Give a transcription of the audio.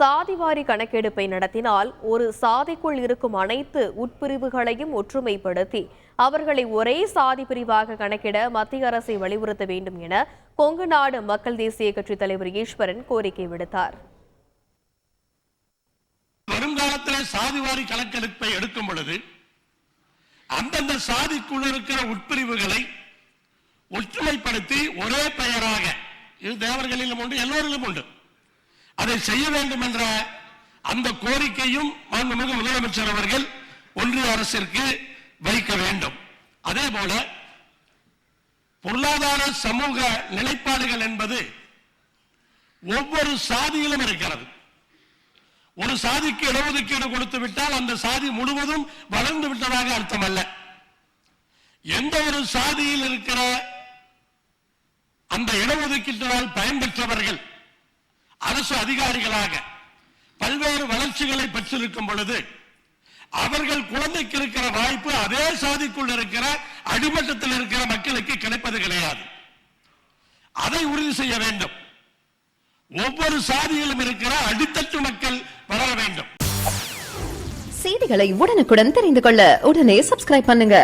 சாதிவாரி கணக்கெடுப்பை நடத்தினால் ஒரு சாதிக்குள் இருக்கும் அனைத்து உட்பிரிவுகளையும் ஒற்றுமைப்படுத்தி அவர்களை ஒரே சாதி பிரிவாக கணக்கிட மத்திய அரசை வலியுறுத்த வேண்டும் என கொங்கு நாடு மக்கள் தேசிய கட்சித் தலைவர் ஈஸ்வரன் கோரிக்கை விடுத்தார். வருங்காலத்தில் சாதிவாரி கணக்கெடுப்பை எடுக்கும் பொழுது அந்தந்த சாதிக்குள் இருக்கிற உட்பிரிவுகளை ஒற்றுமைப்படுத்தி ஒரே பெயராக இது தேவர்களிலும் உண்டு எல்லோரிலும் உண்டு. அதை செய்ய வேண்டும் என்ற அந்த கோரிக்கையும் மாண்புமிகு முதலமைச்சர் அவர்கள் ஒன்றிய அரசிற்கு வைக்க வேண்டும். அதே போல பொருளாதார சமூக நிலைப்பாடுகள் என்பது ஒவ்வொரு சாதியிலும் இருக்கிறது. ஒரு சாதிக்கு இடஒதுக்கீடு கொடுத்து விட்டால் அந்த சாதி முழுவதும் வளர்ந்து விட்டதாக அர்த்தம் அல்ல எந்த ஒரு சாதியில் இருக்கிற அந்த இடஒதுக்கீட்டினால் பயன்பெற்றவர்கள் அரசு அதிகாரிகளாக பல்வேறு வளர்ச்சிகளை பெற்றிருக்கும் பொழுது அவர்கள் குழந்தைக்கு இருக்கிற வாய்ப்பு அதே சாதிக்குள் இருக்கிற அடிமட்டத்தில் இருக்கிற மக்களுக்கு கிடைப்பது கிடையாது. அதை உறுதி செய்ய வேண்டும். ஒவ்வொரு சாதியிலும் இருக்கிற அடித்தட்டு மக்கள் வளர வேண்டும். செய்திகளை உடனுக்குடன் தெரிந்து கொள்ள உடனே சப்ஸ்கிரைப் பண்ணுங்க.